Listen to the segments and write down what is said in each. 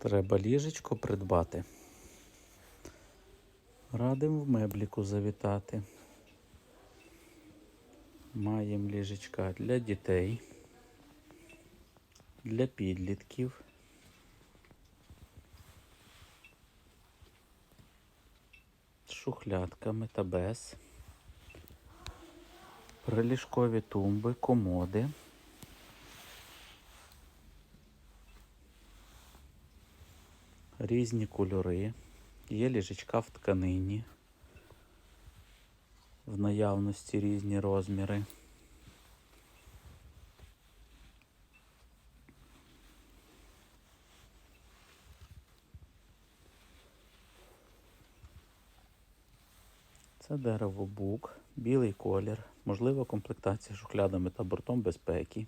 Треба ліжечко придбати. Радим в мебліку завітати. Маємо ліжечка для дітей, для підлітків. Шухлядками та без. Приліжкові тумби, комоди. Різні кольори. Є ліжечка в тканині. В наявності різні розміри. Це дерево бук, білий колір, можлива комплектація шухлядами та бортом безпеки.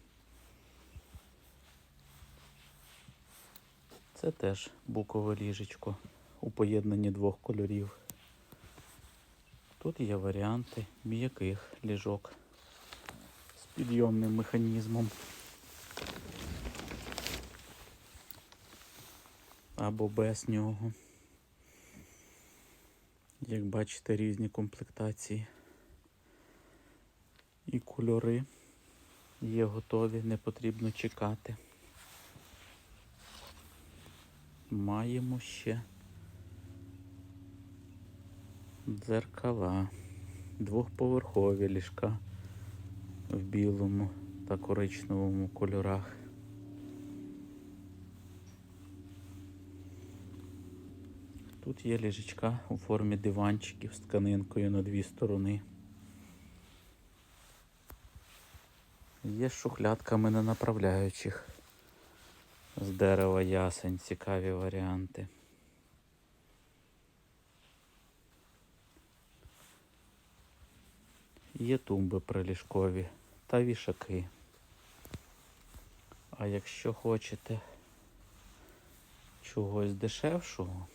Це теж букове ліжечко у поєднанні двох кольорів. Тут є варіанти м'яких ліжок з підйомним механізмом. Або без нього. Як бачите, різні комплектації і кольори є готові, не потрібно чекати. Маємо ще дзеркала, двохповерхові ліжка в білому та коричневому кольорах. Тут є ліжечка у формі диванчиків з тканинкою на дві сторони. Є з шухлядками на направляючих з дерева ясень, цікаві варіанти. Є тумби приліжкові та вішаки. А якщо хочете чогось дешевшого,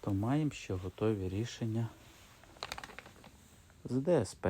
то маємо ще готові рішення з ДСП.